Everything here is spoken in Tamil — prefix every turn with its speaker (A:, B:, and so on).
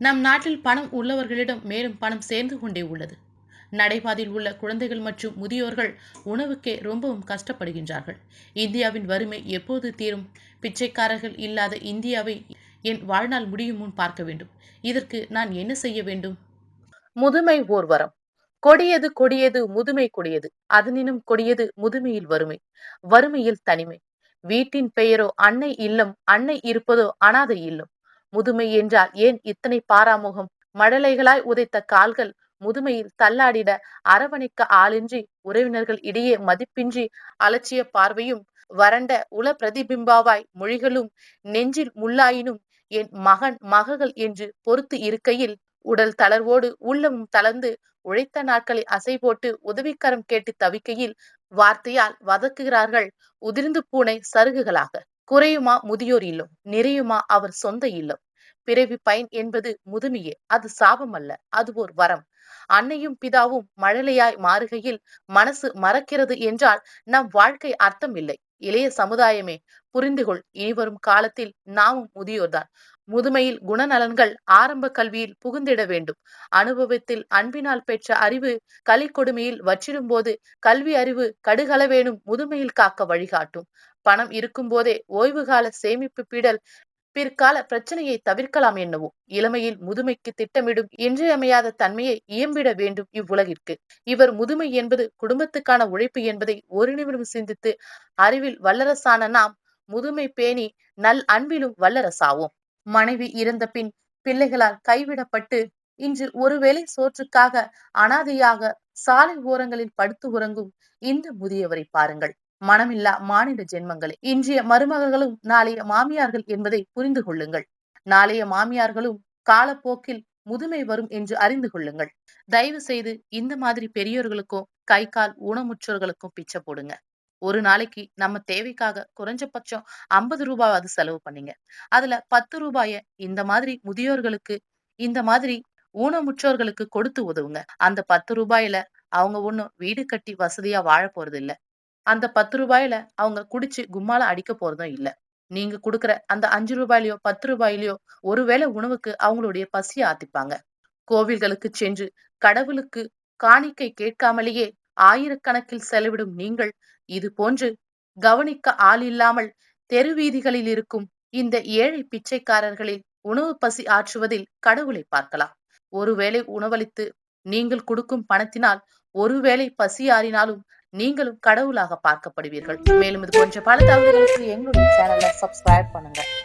A: நம் நாட்டில் பணம் உள்ளவர்களிடம் மேலும் பணம் சேர்ந்து கொண்டே உள்ளது. நடைபாதையில் உள்ள குழந்தைகள் மற்றும் முதியோர்கள் உணவுக்கே ரொம்பவும் கஷ்டப்படுகின்றார்கள். இந்தியாவின் வறுமை எப்போது தீரும்? பிச்சைக்காரர்கள் இல்லாத இந்தியாவை என் வாழ்நாள் முடியும் முன் பார்க்க வேண்டும். இதற்கு நான் என்ன செய்ய வேண்டும்?
B: முதுமை ஓர் வரம் கொடியது கொடியது முதுமை கொடியது. அதனினும் கொடியது முதுமையில் வறுமை. வறுமையில் தனிமை. வீட்டின் பெயரோ அன்னை இல்லம் அன்னை இருப்பதோ அனாதை இல்லம். முதுமை என்றால் ஏன் இத்தனை பாராமுகம்? மழலைகளாய் உதைத்த கால்கள் முதுமையில் தள்ளாடிட அரவணைக்க ஆளின்றி உறவினர்கள் இடையே மதிப்பின்றி அலட்சிய பார்வையும் வறண்ட உள பிரதிபிம்பாவாய் மொழிகளும் நெஞ்சில் முள்ளாயினும் என் மகன் மகள்கள் என்று பொறுத்து இருக்கையில் உடல் தளர்வோடு உள்ளமும் தளர்ந்து உழைத்த நாட்களை அசை போட்டு உதவிக்கரம் கேட்டு தவிக்கையில் வார்த்தையால் வதக்குகிறார்கள் உதிர்ந்து பூனை சருகுகளாக. குறையுமா முதியோர் இல்லம் நிறையுமா அவர் சொந்த இல்லம்? பிறவி பயன் என்பது முதுமையே அது சாபம் அல்ல அது ஓர் வரம். அன்னையும் பிதாவும் மழலையாய் மாறுகையில் மனசு மறக்கிறது என்றால் நம் வாழ்க்கை அர்த்தம் இல்லை. இளைய சமுதாயமே புரிந்துகொள் இனிவரும் காலத்தில் நாமும் முதியோர்தான் முதுமையில் குணநலன்கள் ஆரம்ப கல்வியில் புகுந்திட வேண்டும். அனுபவத்தில் அன்பினால் பெற்ற அறிவு கலி கொடுமையில் போது கல்வி அறிவு கடுகளவேனும் முதுமையில் காக்க வழிகாட்டும். பணம் இருக்கும் போதே ஓய்வு கால சேமிப்பு பீடல் பிற்கால பிரச்சனையை தவிர்க்கலாம் என்னவோ. இளமையில் முதுமைக்கு திட்டமிடும் இன்றியமையாத தன்மையை இயம்பிட வேண்டும் இவ்வுலகிற்கு. இவர் முதுமை என்பது குடும்பத்துக்கான உழைப்பு என்பதை ஒரு நிமிடம் சிந்தித்து அறிவில் வல்லரசான நாம் முதுமை பேணி நல் அன்பிலும் வல்லரசாவோம். மனைவி இறந்த பின் பிள்ளைகளால் கைவிடப்பட்டு இன்று ஒருவேளை சோற்றுக்காக அனாதையாக சாலை ஓரங்களில் படுத்து உறங்கும் இந்த முதியவரை பாருங்கள். மனமில்லா மானிட ஜென்மங்களை. இன்றைய மருமகர்களும் நாளைய மாமியார்கள் என்பதை புரிந்து கொள்ளுங்கள். நாளைய மாமியார்களும் காலப்போக்கில் முதுமை வரும் என்று அறிந்து கொள்ளுங்கள். தயவு செய்து இந்த மாதிரி பெரியோர்களுக்கும் கை கால் ஊனமுற்றோர்களுக்கும் பிச்சை போடுங்க. ஒரு நாளைக்கு நம்ம தேவைக்காக குறைஞ்சபட்சம் ஐம்பது ரூபாவது செலவு பண்ணீங்க. அதுல பத்து ரூபாய இந்த மாதிரி முதியோர்களுக்கு இந்த மாதிரி ஊனமுற்றோர்களுக்கு கொடுத்து உதவுங்க. அந்த பத்து ரூபாயில அவங்க ஒண்ணும் வீடு கட்டி வசதியா வாழ போறது இல்ல அந்த பத்து ரூபாயில அவங்க குடிச்சு கும்மால அடிக்க போறதும் இல்ல. நீங்க கொடுக்குற அந்த அஞ்சு ரூபாயிலயோ பத்து ரூபாயிலயோ ஒருவேளை உணவுக்கு அவங்களுடைய பசியை ஆத்திப்பாங்க. கோவில்களுக்கு சென்று கடவுளுக்கு காணிக்கை கேட்காமலேயே ஆயிரக்கணக்கில் செலவிடும் நீங்கள் இது போன்று கவனிக்க ஆள் இல்லாமல் தெரு வீதிகளில் இருக்கும் இந்த ஏழை பிச்சைக்காரர்களில் உணவு பசி ஆற்றுவதில் கடவுளை பார்க்கலாம். ஒருவேளை உணவளித்து நீங்கள் கொடுக்கும் பணத்தினால் ஒருவேளை பசி ஆறினாலும் நீங்களும் கடவுளாக பார்க்கப்படுவீர்கள். மேலும் இது போன்ற பல தகவல்களுக்கு எங்களுடைய சேனலை சப்ஸ்கிரைப் பண்ணுங்க.